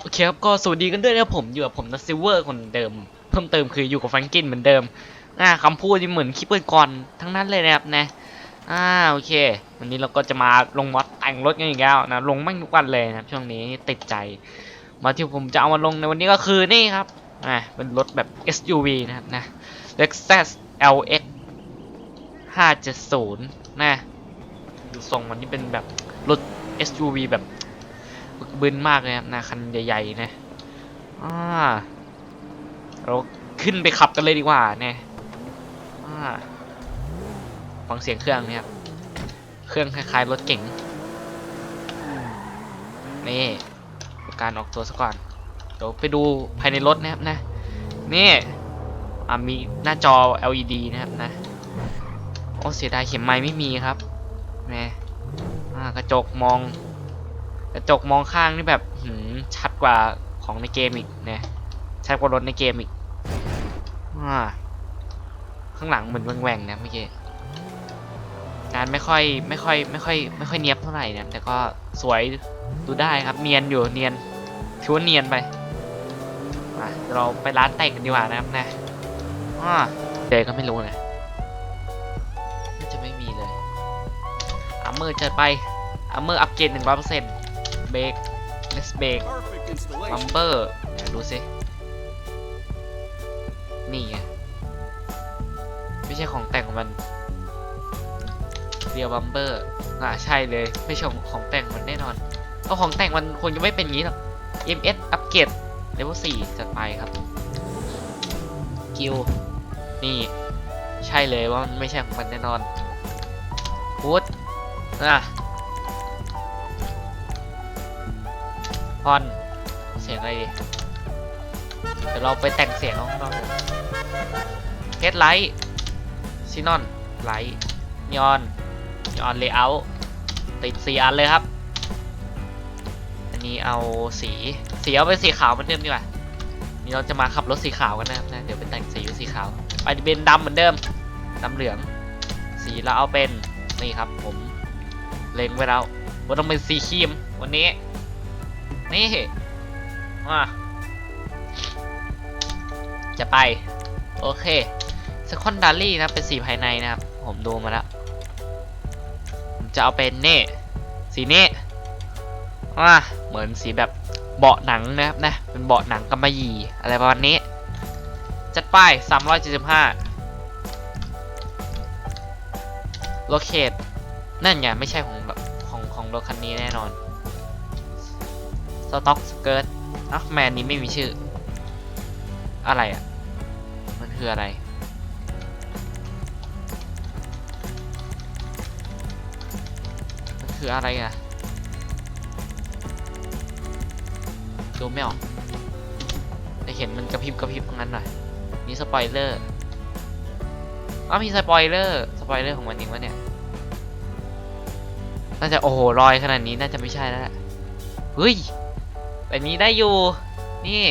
โอเคครับก็สวัสดีกันด้วยนะผมอยู่กับผมนัทซิลเวอร์คนเดิม เพิ่มเติมคืออยู่กับแฟรงกินเหมือนเดิมอ่าคำพูดที่เหมือนคลิปก่อนทั้งนั้นเลยนะครับนะอ่าโอเค วันนี้เราก็จะมาลงมอดแต่งรถกันอีกแล้วนะลงไม่งทุกวันเลยนะครับช่วงนี้ติดใจ มาที่ผมจะเอามาลงในวันนี้ก็คือนี่ครับอ่าเป็นรถแบบ SUV นะครับนะ Lexus LX 570นะดูทรงมันนี่เป็นแบบรถ SUV แบบ บึกบึนมากเลยครับนะคันใหญ่ๆนะอ่าเราขึ้นไปขับกันเลยดีกว่าเนี่ยอ่าฟังเสียงเครื่องเนี่ยครับเครื่องคล้ายๆรถเก๋งนี่การออกตัวซะก่อนเดี๋ยวไปดูภายในรถนะครับนะนี่อ่ามีหน้าจอ LED นะครับนะโอ้เสียดายเข็มไม้ไม่มีครับแหมอ่กระจกมอง กระจกมองข้างนี่แบบหืมชัดกว่าของในเกมอีกนี่ยชัดกว่ารถในเกมอีกอ่าข้างหลังเหมือนแหว่งๆนะเมื่อกี้การไม่ค่อยไม่ค่อยไม่ค่อยไม่ค่อยเนียบเท่าไหร่นะแต่ก็สวยดูได้ครับเนียนอยู่เนียนถือว่าเนียนไปอะเราไปร้านแต่งกันดีกว่านะครับนะอ่าเดยก็ไม่รู้นะน่าจะไม่มีเลยอาเมอร์จัดไปอาเมอร์อัปเกรดหนึ่งร้อยเปอร์เซ็นต์ เบรกเลสเบรกบัมเบอร์เดี๋ยวดูสิ นี่ไง ไม่ใช่ของแต่งของมันเรียวบัมเบอร์อ่าใช่เลย ไม่ใช่ของของแต่งมันแน่นอนเพราะของแต่งมันควรจะไม่เป็นอย่างนี้หรอก MS อัปเกรดเลเวล4จัดไปครับกิวนี่ ใช่เลยว่ามันไม่ใช่ของมันแน่นอนพูดอะ พอนเสียงอะไรดีเดี๋ยวเราไปแต่งเสียงข้างนอกเฮดไลท์ซินอนไลท์นีออนนีออนเลเยอร์ติดสีอันเลยครับ อันนี้เอาสีสีเอาเป็นสีขาวเหมือนเดิมดีกว่านี่เราจะมาขับรถสีขาวกันนะครับนะเดี๋ยวไปแต่งสีสีขาวไปเป็นดำเหมือนเดิมดำเหลือง สีเราเอาเป็นนี่ครับ ผมเล็งไว้แล้วว่าต้องเป็นสีครีมวันนี้ นี่มาจะไป โอเค secondary นะเป็นสีภายในนะครับ ผมดูมาแล้ว ผมจะเอาเป็นนี่สีนี้ว่าเหมือนสีแบบเบาะหนังนะครับนะ เป็นเบาะหนังกำมะหยี่อะไรประมาณนี้ จัดไป 375 โลเคตนั่นไงไม่ใช่ของของของรถคันนี้แน่นอน สต็อกสเกิร์ตอะแมนนี้ไม่มีชื่อ อะไรอะ มันคืออะไร มันคืออะไรอะดูไม่ออกแต่เห็นมันกระพริบกระพริบงั้นหน่อยนี่สปอยเลอร์อ้ามีสปอยเลอร์สปอยเลอร์ของมันเองวะเนี่ย น่าจะโอ้โหลอยขนาดนี้น่าจะไม่ใช่แล้วแหละเฮ้ย แบบนี้ได้อยู่ นี่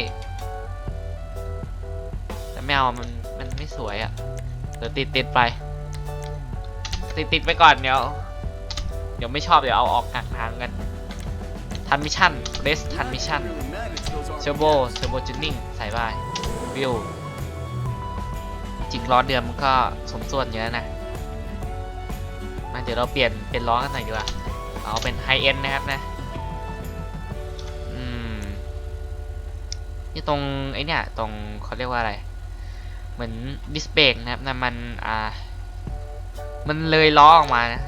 แต่ไม่เอามันมันไม่สวยอะ่ะ เดี๋ยวติดติดไป ติดติดไปก่อนเดี๋ยว เดี๋ยวไม่ชอบเดี๋ยวเอาออกกลางทางกันทันมิชชั่นเรสทันมิชชั่นเชอร์โบเชอร์โบจูนิ่งใส่ไปวิวจริงล้อเดือมมันก็สมส่วนเยอะนะมาเดี๋ยวเราเปลี่ยนเป็นล้อกันหน่อยดีกว่า เอาเป็นไฮเอ็นนะครับนะ นี่ตรงไอเนี่ยตรงเขาเรียกว่าอะไร เหมือนดิสเบรกนะครับนะมันอ่า มันเลยล้อออกมานะ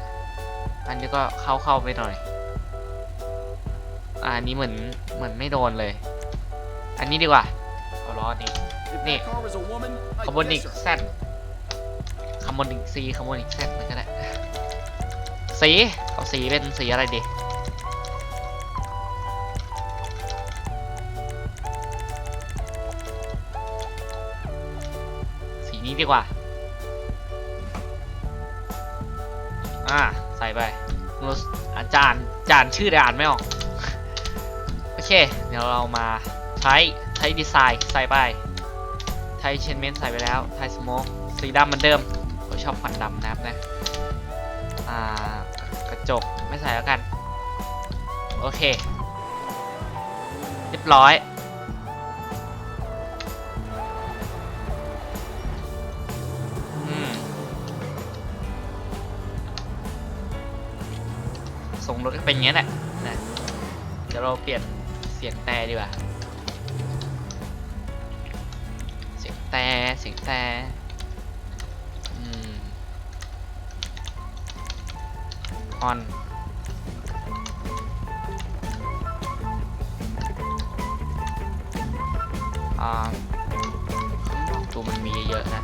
อันนี้ก็เข้าเข้าไปหน่อยอันนี้เหมือนเหมือนไม่โดนเลย อันนี้ดีกว่าเอาล้อนี้ If Nick. that car was a woman, คาร์บอนิกแซดคาร์บอนิกซีคาร์บอนิกแซดมันก็ได้สีเอาสีเป็นสีอะไรดี กว่า อ่า ใส่ไปอาจารย์จารย์ชื่อได้อ่านไม่ออก โอเค เดี๋ยวเรามาใช้ใช้ดีไซน์ใส่ไปไทยเชนเมนใส่ไปแล้วไทยสโมกสีดำเหมือนเดิมผมชอบควันดำนะครับนะ อ่า กระจกไม่ใส่แล้วกัน โอเค เรียบร้อย เป็นอย่างนี้แหละนะเดี๋ยวเราเปลี่ยนเสียงแต่ดีกว่า เสียงแต่เสียงแต่อืมออนอ่าข้างนอกตัวมันมีเยอะนะ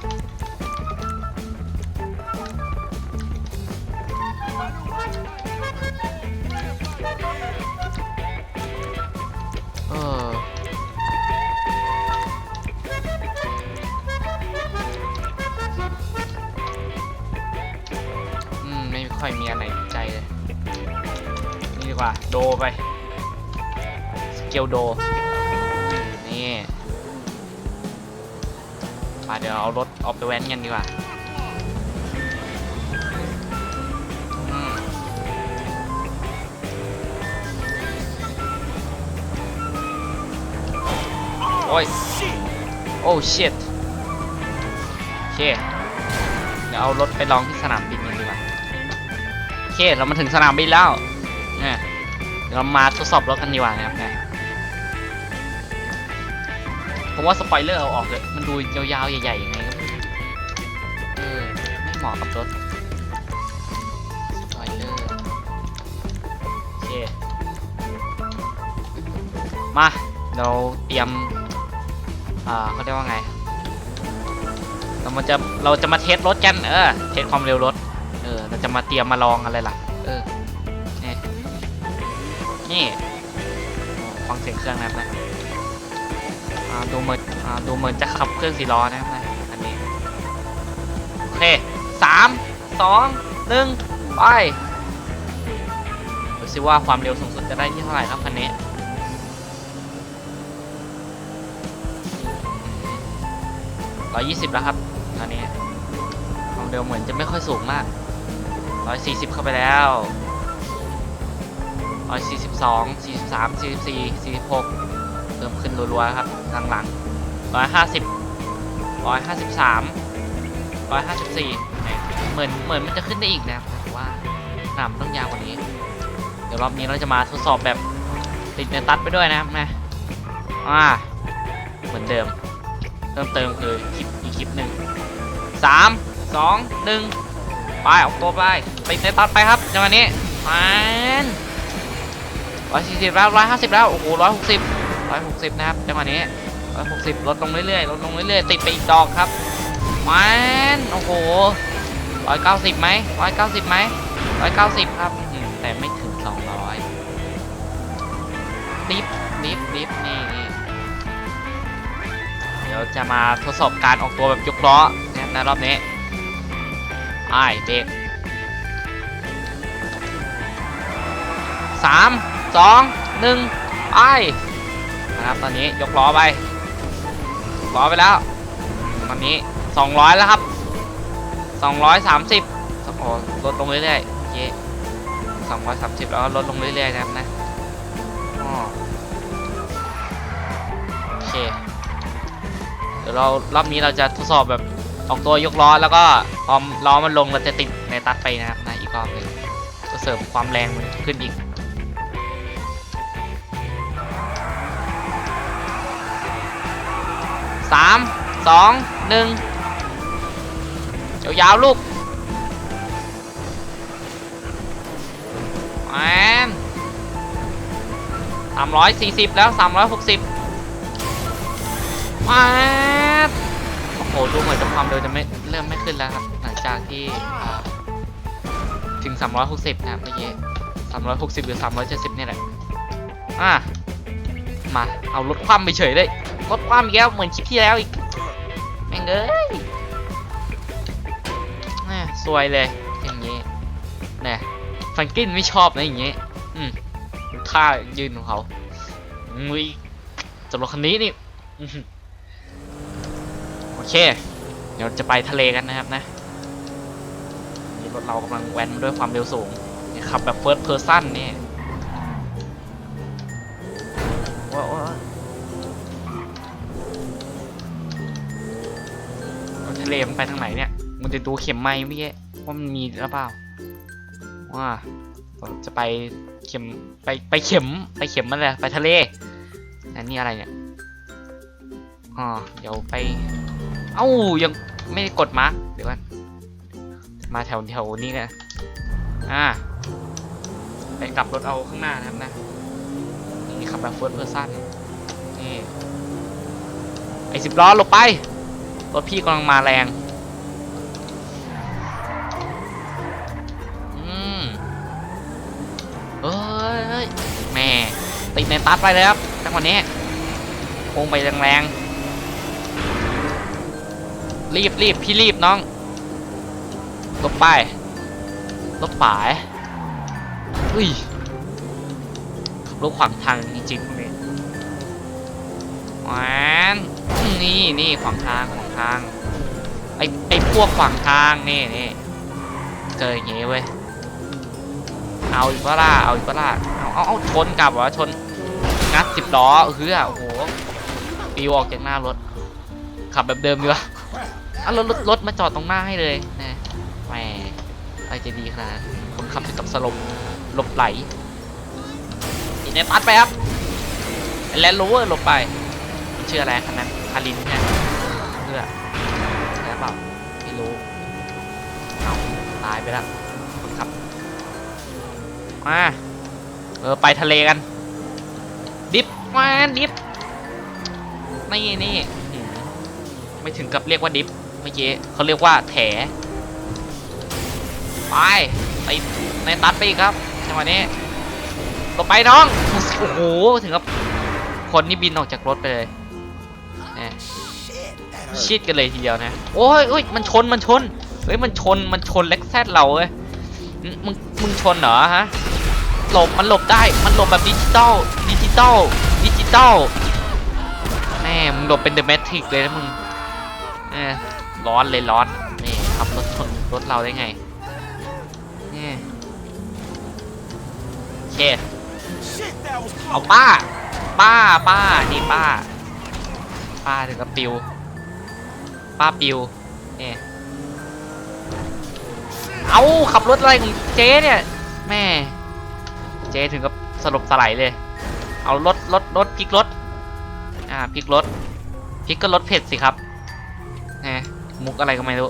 ค่อยมีอะไรใจเลย นี่ดีกว่า โดไป สเกลโด นี่มาเดี๋ยวเอารถออกไปแว้นกันดีกว่าอืมโอ้ย โอ้ชิตโอเค เดี๋ยวเอารถไปลองที่สนามบินกันดีกว่าโอ เค เรามาถึงสนามบินแล้วเนี่ยเรามาทดสอบรถกันดีกว่านะครับเนี่ยผมว่าสปอยเลอร์เอาออกเลยมันดูยาวๆ ใหญ่ๆยังไงก็ไม่เออไม่เหมาะกับรถสปอยเลอร์โอเค มา เราเตรียม อ่าเขาเรียกว่าไง เรามาจะเราจะมาเทสรถกัน เออ เทสความเร็วรถ จะมาเตรียมมาลองอะไรล่ะ เออ นี่ นี่ฟังเสียงเครื่องนะครับดูเหมือนดูเหมือนจะขับเครื่องสี่ล้อนะครับนะอันนี้ โอเคสามสองหนึ่งไปดูสิว่าความเร็วสูงสุดจะได้ที่เท่าไหร่ครับคันนี้ร้อยยี่สิบแล้วครับตอนนี้ความเร็วเหมือนจะไม่ค่อยสูงมาก ร้อยสี่สิบเข้าไปแล้วร้อยสี่สิบสองสี่สิบสามสี่สิบสี่สี่สิบหกเพิ่มขึ้นรัวๆครับหลังๆร้อยห้าสิบร้อยห้าสิบสามร้อยห้าสิบสี่เหมือนเหมือนมันจะขึ้นได้อีกนะแต่ว่าหนามต้องยาวกว่านี้ เดี๋ยวรอบนี้เราจะมาทดสอบแบบติดเนตัดไปด้วยนะครับนะอ่าเหมือนเดิมเพิ่มเติมคือคลิปอีกคลิปหนึ่งสามสองหนึ่ง ไปออกตัวไปติดเนตัดไปครับจังหวะนี้มันร้อยสี่สิบแล้วร้อยห้าสิบแล้วโอ้โหร้อยหกสิบร้อยหกสิบนะครับจังหวะนี้ร้อยหกสิบลดลงเรื่อยๆลดลงเรื่อยๆติดไปอีกดอกครับมันโอ้โหร้อยเก้าสิบไหมร้อยเก้าสิบไหมร้อยเก้าสิบครับแต่ไม่ถึงสองร้อยดิฟดิฟดิฟนี่นี่เดี๋ยวจะมาทดสอบการออกตัวแบบยกล้อนะรอบนี้ อ้ายเบรกสามสองหนึ่งไปนะครับตอนนี้ยกล้อไปล้อไปแล้วตอนนี้200แล้วครับ230โอ้ลดลงเรื่อยๆเย้230แล้วลดลงเรื่อยๆนะครับนะโอเคเดี๋ยวเรารอบนี้เราจะทดสอบแบบ ออกตัวยกล้อแล้วก็พอล้อมันลงเราจะติดในตัดไปนะครับนะอีกรอบหนึงก็เสริมความแรงมันขึ้นอีกสามสองหนึ่งยาวๆลูกแมนสามร้อยสี่สิบแล้วสามร้อยหกสิบมาโอ้โหดูเหมือนจะความเร็วจะไม่เริ่มไม่ขึ้นแล้วครับ หลังจากที่อ่าถึง 360 นะครับเมื่อกี้ 360 หรือ 370เนี่ยแหละ อะ มา เอารถคว่ำไปเฉยเลยรถคว่ำอีกแล้วเหมือนคลิปที่แล้วอีก แม่งเอ้ยแม่สวยเลย อย่างงี้เนี่ยฟังกินไม่ชอบนะอย่างงี้ อืมดูท่ายืนของเขามุยสำหรับคันนี้นี่อื อเค เดี๋ยวจะไปทะเลกันนะครับนะนี่รถเรากำลังแวนด้วยความเร็วสูงขับแบบเฟิร์สเพอร์ซันนี่ว้าวทะเลมันไปทางไหนเนี่ย มันจะดูเข็มไม้ไม่แยะว่ามันมีหรือเปล่าว่าจะไปเข็มไปไปเข็มไปเข็มมันแหลยไปทะเลอันนี้อะไรเนี่ยอ๋อเดี๋ยวไป เอ้ายังไม่กดมาร์กเดี๋ยวก่อนมาแถวแถวนี้กันอ่าไปกลับรถเอาข้างหน้านะครับนะนี่ขับแบบเฟิร์สเพอร์ซันนี่ไอ้สิบล้อลบไปรถพี่กำลังมาแรงอืมเอ้ยเฮ้ยแม่ติดในตัดไปเลยครับจังหวะนี้โค้งไปแรงๆ รีบรีบพี่รีบน้องลบไปลบป่ายอุ้ยขับรถขวางทางจริงๆพวกนี้หวานนี่นี่ขวางทางขวางทางไอไอพวกขวางทางนี่นี่เจออย่างงี้เว้ยเอาอีกปะล่ะเอาอีกปะล่ะเอาเอาเอาชนกลับเหรอชนงัดสิบล้อเฮือโอ้โหปิวออกจากหน้ารถขับแบบเดิมดีกว่า เอารถรถรถมาจอดตรงหน้าให้เลยนะแหมอะไรจะดีขนาดนั้นคนขับถึงกับสลบหลบไหลอีเนตัดไปครับแลนด์โรเวอร์หลบไปมันชื่ออะไรคันนั้นคารินใช่ไหมเพื่อใช่เปล่าไม่รู้เอาตายไปแล้วคนขับมาเออไปทะเลกัน ดิฟมาดิฟนี่นี่ไม่ถึงกับเรียกว่าดิฟ มื่อกี้เขาเรียกว่าแถไปไปในตัดไปอีกครับจังหวะนี้ต่อไปน้องโอ้โหถึงกับคนนี่บินออกจากรถไปเลยเนี่ยชิดกันเลยทีเดียวนะโอ้ยโอ้ยมันชนมันชนเฮ้ยมันชนมันชนเล็กแซดเราเว้ยมึงมึงมึงชนเหรอฮะหลบมันหลบได้มันหลบแบบดิจิตอลดิจิตอลดิจิตอลแม่มึงหลบเป็นเดอะแมทริกเลยนะมึงเออ ร้อนเลยร้อนนี่ขับรถชนรถเราได้ไงนี่โอเคเอาป้า ป้าป้านี่ป้า ป้าถึงกับปิว ป้าปิวนี่เอาขับรถอะไรของเจ๊เนี่ยแม่เจ๊ถึงกับสลบสลายเลย เอารถรถรถพลิกรถอ่าพลิกรถพลิกก็รถเผ็ดสิครับแห มุกอะไรก็ไม่รู้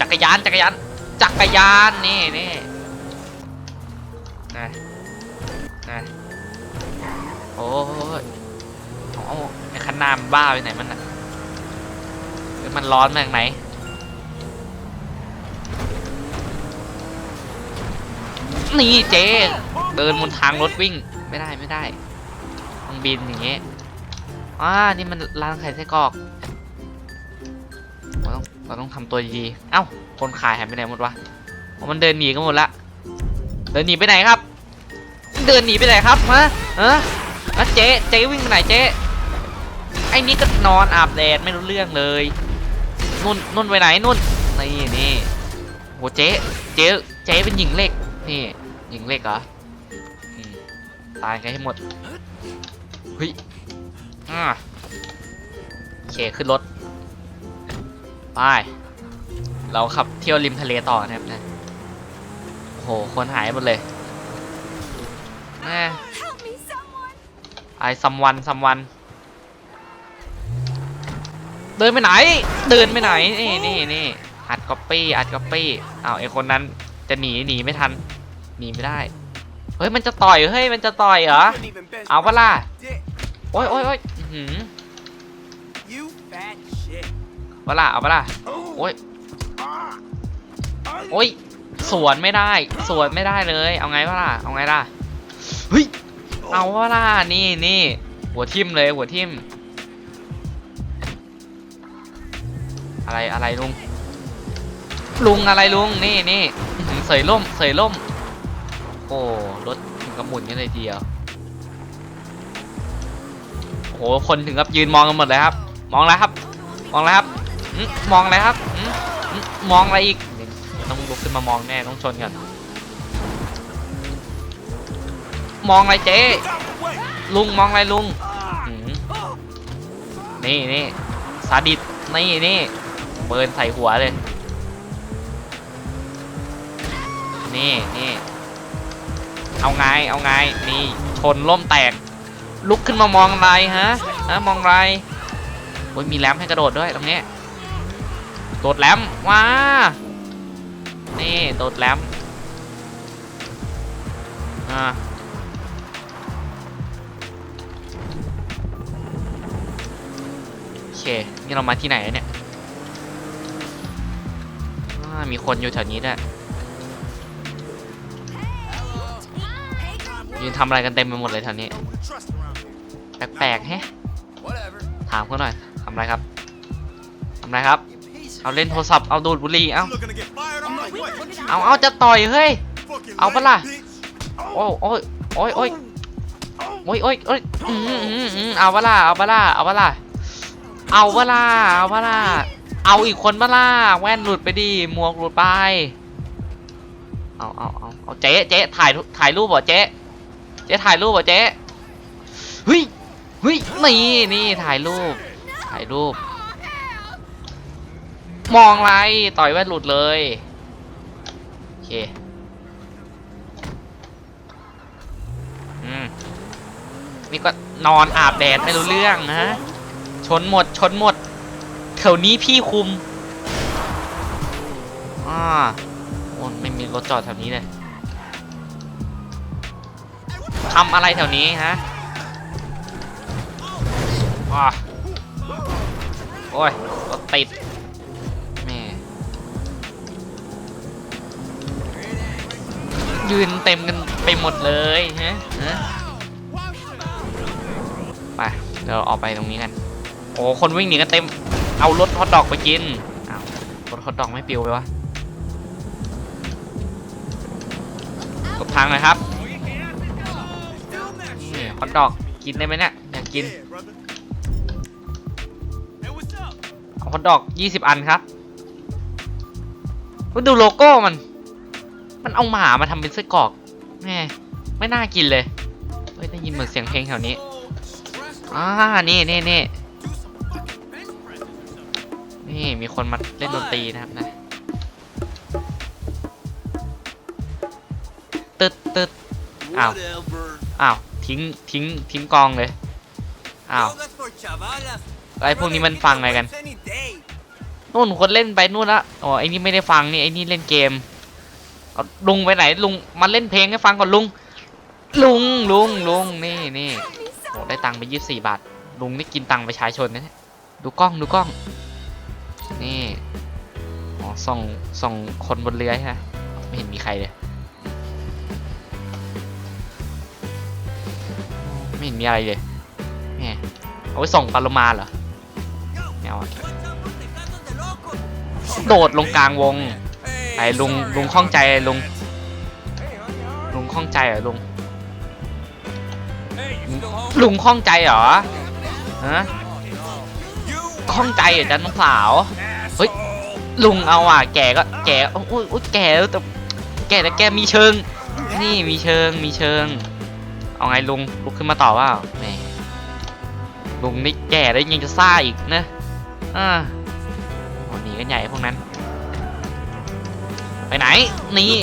จักรยานจักรยานจักรยานนี่นี่นะนะโอ้ยโอ๋อไอ้คันนามบ้าไปไหนมันน่ะมันร้อนมาจากไหนนี่เจ๊เดินบนทางรถวิ่งไม่ได้ไม่ได้ต้องบินอย่างเงี้ยอ่านี่มันร้านขายไส้กรอก เราต้องเราต้องทำตัวดีเอ้า คนขายหายไปไหนหมดวะมันเดินหนีกันหมดละ เดินหนีไปไหนครับ เดินหนีไปไหนครับฮะฮะแล้วเจ๊เจ๊วิ่งไปไหนเจ๊ไอ้นี่ก็นอนอาบแดดไม่รู้เรื่องเลยนุ่นนุ่นไปไหนนุ่นนี่นี่โหเจ๊เจ๊เจ๊เป็นหญิงเล็กนี่หญิงเล็กเหรอตายกันให้หมดเฮ้ยอ่าโอเคขึ้นรถ ไป เราขับเที่ยวริมทะเลต่อนะครับนะโอ้โห คนหายหมดเลยแม่ไอซัมวันซัมวัน เดินไปไหน เดินไปไหน นี่นี่นี่อัดก๊อปปี้อัดก๊อปปี้อ้าวไอคนนั้นจะหนีหนีไม่ทัน หนีไม่ได้ เฮ้ย มันจะต่อย เฮ้ย มันจะต่อยเหรอ เอาปะล่ะโอ้ยโอ้ยโอ้ยหือ You fat shit. ปะล่ะเอาปะล่ะโอ้ยโอ้ยสวนไม่ได้ สวนไม่ได้เลย เอาไงปะล่ะเอาไงล่ะเฮ้ยเอาปะล่ะนี่นี่หัวทิ่มเลยหัวทิ่มอะไรอะไรลุงลุงอะไรลุงนี่นี่อื้อหือเสยล่มเสยล่ม โอ้รถถึงกับหมุนกันเลยทีเดียวโอ้โหคนถึงกับยืนมองกันหมดเลยครับ มองแล้วครับ มองแล้วครับอื้อ มองอะไรครับมองอะไรอีกต้องลุกขึ้นมามองแน่ต้องชนกันมองอะไรเจ๊ลุงมองอะไรลุงนี่นี่สาดิสนี่นี่เบิร์นใส่หัวเลย นี่นี่เอาไงเอาไงนี่ชนล่มแตก ลุกขึ้นมามองอะไรฮะฮะมองอะไรโอ้ยมีแรมให้กระโดดด้วยตรงนี้ โดดแรมว้านี่โดดแรมอ่าโอเค นี่เรามาที่ไหนเนี่ยมีคนอยู่แถวนี้ด้วยยืนทำอะไรกันเต็มไปหมดเลยแถวนี้ แปลกๆแฮะถามเขาหน่อยทำอะไรครับทำอะไรครับ เอาเล่นโทรศัพท์เอาดูดบุหรี่เอา You looking to get fired on my way? เอาเอาจะต่อยเฮ้ย Fucking เอาปะล่ะ lame bitch. โอ้โอ้ยโอ้ยโอ้ยโอ้ยโอ้ยโอ้ยอืมอืมอืมเอาเวล่ะเอาเวล่ะเอาเวล่ะเอาเวล่ะเอาเวล่ะเอาอีกคนเวล่ะแว่นหลุดไปดิหมวกหลุดไปเอาเอาเอาเอาเจ๊เจ๊ถ่ายรูปถ่ายรูปเหรอเจ๊เจ๊ถ่ายรูปเหรอเจ๊เฮ้ยเฮ้ยนี่นี่ถ่ายรูปถ่ายรูป มองอะไร ต่อยแว่นหลุดเลย โอเค อืม นี่ก็นอนอาบแดดไม่รู้เรื่องนะ ชนหมด ชนหมดแถวนี้พี่คุม อ่าโอ้ไม่มีรถจอดแถวนี้เลยทำอะไรแถวนี้ฮะอ่าโอ้ย ยืนเต็มกันไปหมดเลยฮะฮะไปเดี๋ยวออกไปตรงนี้กัน โอ้คนวิ่งหนีกันเต็ม เอารถฮอตดอกไปกินเอารถฮอตดอกไม่ปิวไปวะกดทางหน่อยครับนี่ฮอตดอกกินได้ไหมเนี่ยอยากกินเอาฮอตดอก 20 อันครับดูโลโก้มัน มันเอาหมามาทำเป็นไส้กรอกแม่ไม่น่ากินเลยเฮ้ยได้ยินเหมือนเสียงเพลงแถวนี้อ่านี่นี่นี่นี่มีคนมาเล่นดนตรีนะครับนะตึดตึด Ow. Whatever. อ้าว ทิ้ง ทิ้ง ทิ้งกองเลย อ้าว ไอพวกนี้มันฟังอะไรกัน นู่นคนเล่นไปนู่นละอ๋อไอ้นี่ไม่ได้ฟังนี่ ไอ้นี่เล่นเกม เอาลุงไปไหนลุงมาเล่นเพลงให้ฟังก่อนลุง ลุงลุงลุงนี่นี่โอ้ได้ตังค์ไปยี่สิบสี่บาท ลุงนี่กินตังค์ประชาชนนะเนี่ยดูกล้องดูกล้อง นี่อ๋อส่องส่องคนบนเรือใช่ไหมไม่เห็นมีใครเลยไม่เห็นมีอะไรเลยแหมเอาไว้ส่งปลาโลมาเหรอไม่าโดดลงกลางวง ไอ้ลุงลุงข้องใจลุงลุงข้องใจเหรอลุง Hey, you still home? ลุงข้องใจเหรอฮะ You ข้องใจเหรอจ๊ะน้องสาวเฮ้ย asshole. ลุงเอาอะแกก็แกโอ้ยโอ้ยแกแล้วแต่แกแต่แกมีเชิง นี่มีเชิงมีเชิง เอาไงลุงลุกขึ้นมาต่อว่าแหมลุงนี่แก่แล้วยังจะซ่าอีกนะอ่าโอ้หนีกันใหญ่พวกนั้น ไปไหน นี่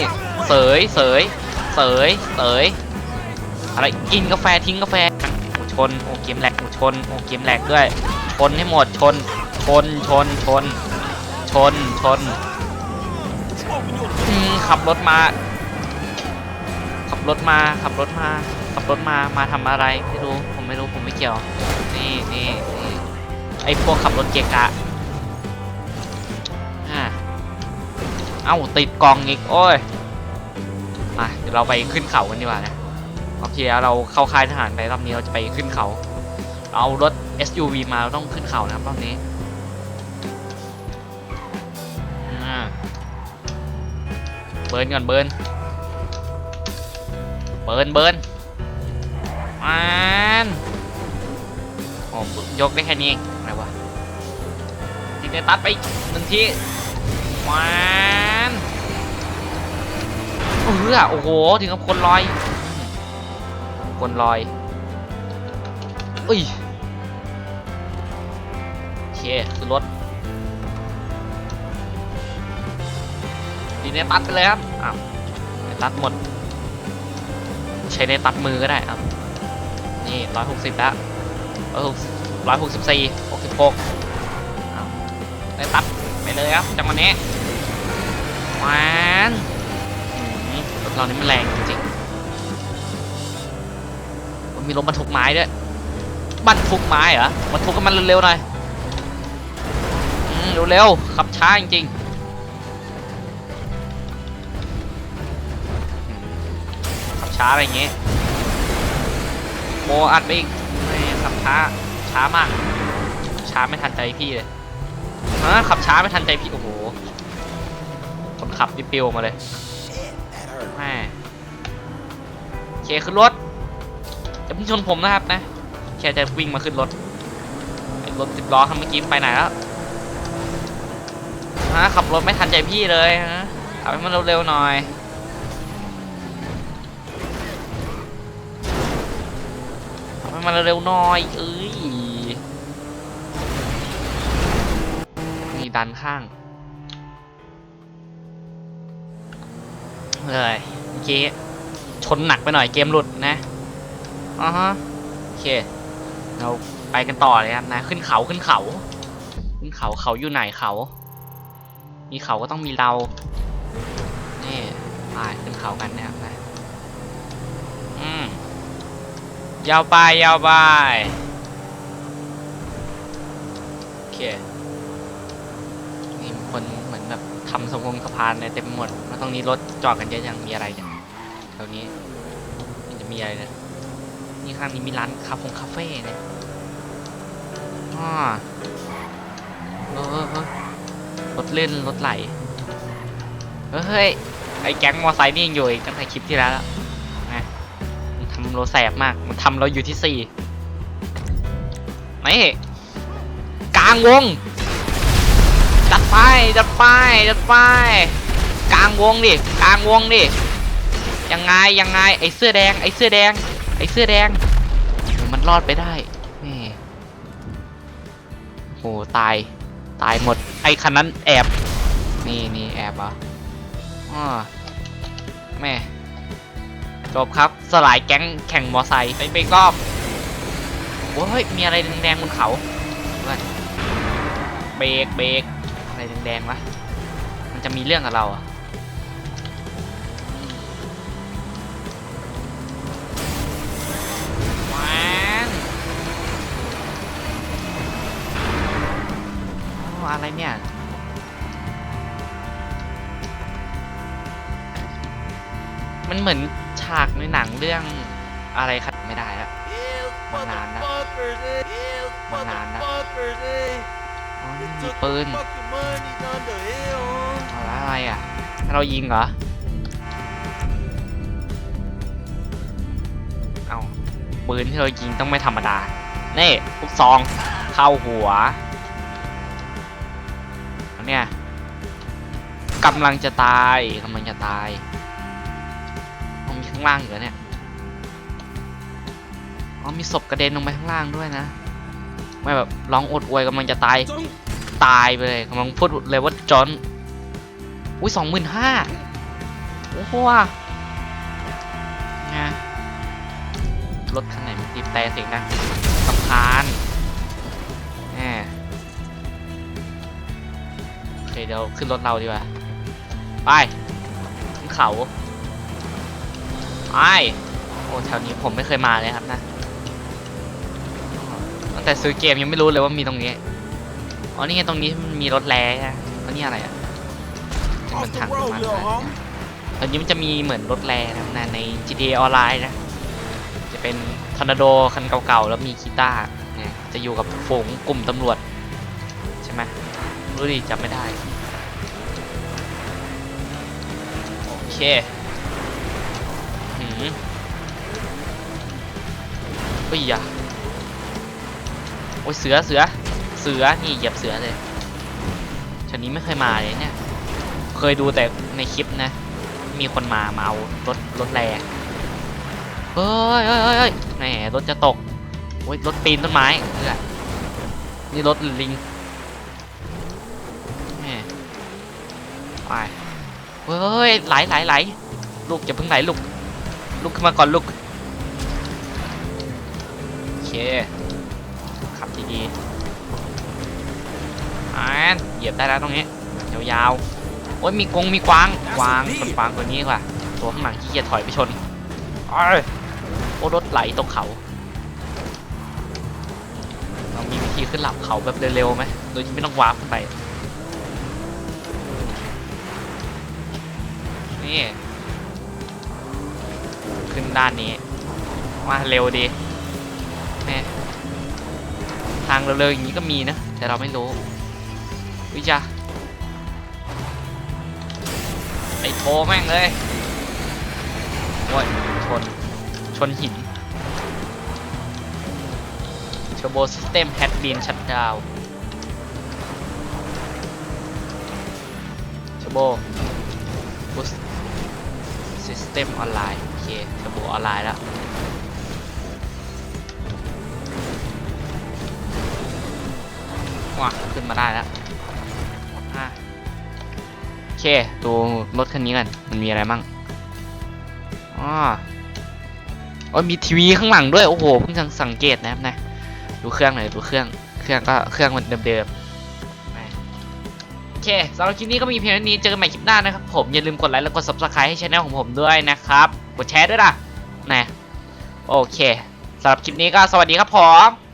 เสยเสยเสยเสยอะไรกินกาแฟทิ้งกาแฟโอ้ชนโอ้เกมแหลกโอ้ชนโอ้เกมแหลกด้วย ชนให้หมดชน ชนชนชน ชนชนขับรถมา ขับรถมาขับรถมา ขับรถมามาทำอะไรไม่รู้ผมไม่รู้ผมไม่เกี่ยว นี่นี่นี่ไอพวกขับรถเกะกะ เอ้าติดกองอีกโอ้ยมาเดี๋ยวเราไปขึ้นเขากันดีกว่านะรอบที่แล้วเราเข้าค่ายทหารไปรอบนี้เราจะไปขึ้นเขา เอารถ SUV มาเราต้องขึ้นเขานะครับรอบนี้เบิร์นก่อนเบิร์นเบิร์นเบิร์นอ่านโอ้ยกได้แค่นี้เองอะไรวะติดในตัดไปหนึ่งทีวาน เออโอ้โห ถึงกับคนลอย คนลอยอุ้ยเคเคคือรถดีเนตัดไปเลยครับอ้าวเนตัดหมด ใช้ในตัดมือก็ได้ครับ นี่ร้อยหกสิบแล้วร้อยหกสิบสี่หกสิบหกในตัดไปเลยครับจังหวะนี้หวาน ถเรานี่มันแรงจริงๆมันมีรถบรรทุกไม้ด้วยบรรทุกไม้เหรอบรรทุกกันมันเร็วๆหน่อยเร็วๆขับช้าจริงๆขับช้าอะไรอย่างเงี้ยโมอัดไปอีกไม่ขับช้าช้ามาก ช้าไม่ทันใจพี่เลยฮะขับช้าไม่ทันใจพี่โอ้โหคนขับดิปิวมาเลย เคขึ้นรถจะพิ่งชนผมนะครับนะแค่จะวิ่งมาขึ้นรถรถสิบล้อคันเมื่อกี้ไปไหนแล้วฮะขับรถไม่ทันใจพี่เลยฮะขับให้มันเร็วๆหน่อยทำให้มันเร็วๆหน่อยเอ้ยนี่ดันข้างเลยเมื่อกี้ นหนักไปหน่อยเกมหลุดนะอ่าฮะโอเค เราไปกันต่อเลยครับนะ ขึ้นเขาขึ้นเขา ขึ้นเขาเขาอยู่ไหนเขา มีเขาก็ต้องมีเรา นี่ไปขึ้นเขากันนะครับนะอืมยาวไปยาวไปโอเคนี่คนเหมือนแบบทำสะพงสะพานเนี่ยเต็มหมดแล้วตรงนี้รถจอดกันเยอะยังมีอะไรเนี่ย ถวนี้มันจะมีอะไรนี่ยนี่ข้างนี้มีร้านคาเฟ่คาเฟ่เนี่ยอ๋อเออรถเล่นรถไหลเฮ้ยไอ้แก๊งมอไซค์นี่ยังอยู่อีกตั้งแต่คลิปที่แล้วแล้วนะมันทำเราแสบมาก มันทำเราอยู่ที่สี่นี่กลางวง จัดไปจัดไปจัดไปกลางวงดิกลางวงดิ ยังไงยังไงไอเสื้อแดงไอเสื้อแดงไอเสื้อแดงมันรอดไปได้นี่โหตายตายหมดไอคันนั้นแอบนี่นี่แอบเหรอะอ๋อแม่จบครับสลายแก๊งแข่งมอไซค์ไปไปกรอบโอ้ยมีอะไรแดงๆบนเขาเพื่อนเบรกเบรกอะไรแดงๆวะมันจะมีเรื่องกับเราอะ อะไรเนี่ยมันเหมือนฉากในหนังเรื่องอะไรครับไม่ได้แล้ว Banana. Banana. อ๋อนี่มีปืนอะไรอะให้เรายิงเหรอเอาปืนที่เรายิงต้องไม่ธรรมดา นี่ลูกซองเข้าหัว กำลังจะตายกำลังจะตายอ๋อมีข้างล่างอยู่เนี่ยอ๋อมีศพกระเด็นลงไปข้างล่างด้วยนะไม่แบบร้องอดอวยกำลังจะตายตายไปเลยกำลังพูดเลยว่าจอนอุ้ยสองหมื่นห้าโอ้โหว่ะไงรถคันไหนมันตีบแต่เสียงดังสำคาญแหมโอเคเดี๋ยวขึ้นรถเราดีกว่า ไปขึ้นเขาไปโอ้แถวนี้ผมไม่เคยมาเลยครับนะตั้งแต่ซื้อเกมยังไม่รู้เลยว่ามีตรงนี้อ๋อนี่ไงตรงนี้มันมีรถแร่ใช่ไหมแล้วนี่อะไรอะเป็นเหมือนถังมันนะตอนนี้มันจะมีเหมือนรถแร่นะนะใน GTA ออนไลน์นะจะเป็นทอร์นาโดคันเก่าๆแล้วมีกีตาร์เนี่ยจะอยู่กับฝูงกลุ่มตำรวจใช่ไหมรู้ดิจำไม่ได้ เคหืมเฮ้ยอะโอ้ยเสือเสือเสือนี่เหยียบเสือเลยชนี้ไม่เคยมาเลยเนี่ย เคยดูแต่ในคลิปนะ มีคนมามาเอารถรถแรงเฮ้ยเฮ้ยเฮ้ยแหมรถจะตกโอ้ยรถปีนต้นไม้เพื่อนี่รถลิงไป เฮ้ยไหลไหลไหลลูกอย่าเพิ่งไหลลูกลูกขึ้นมาก่อนลูกโอเคขับดีๆอ่านเหยียบได้แล้วตรงนี้ยาวๆโอ้ยมีกงมีกวางกวางคนกวางตัวนี้ดีกว่าตัวข้างหลังขี้เกียจถอยไปชนเอ้ยโอ้รถไหลตกเขาเรามีวิธีขึ้นหลับเขาแบบเร็วๆไหมโดยที่ไม่ต้องวาร์ปขึ้นไป นี่ ขึ้นด้านนี้ มาเร็วดีแม่ทางเร็วๆอย่างนี้ก็มีนะ แต่เราไม่รู้วิจาไอโทแม่งเลยโอ้ยชน ชนหิน Turbo System has been shut down Turbo Boost System ออนไลน์โอเค Turbo ออนไลน์แล้วว้าขึ้นมาได้แล้วโอเค ดูรถคันนี้กัน มันมีอะไรมั่งอ๋อโอ้ยมีทีวีข้างหลังด้วย โอ้โห เพิ่งสังเกตนะครับนะ ดูเครื่องหน่อย ดูเครื่อง เครื่องก็เครื่องมันเดิมๆ เคสำหรับคลิปนี้ก็มีเพียงเท่านี้เจอกันใหม่คลิปหน้านะครับผมอย่าลืมกดไลค์และกด subscribe ให้ช่องของผมด้วยนะครับกดแชร์ด้วยนะนะโอเคสำหรับคลิปนี้ก็สวัสดีครับผม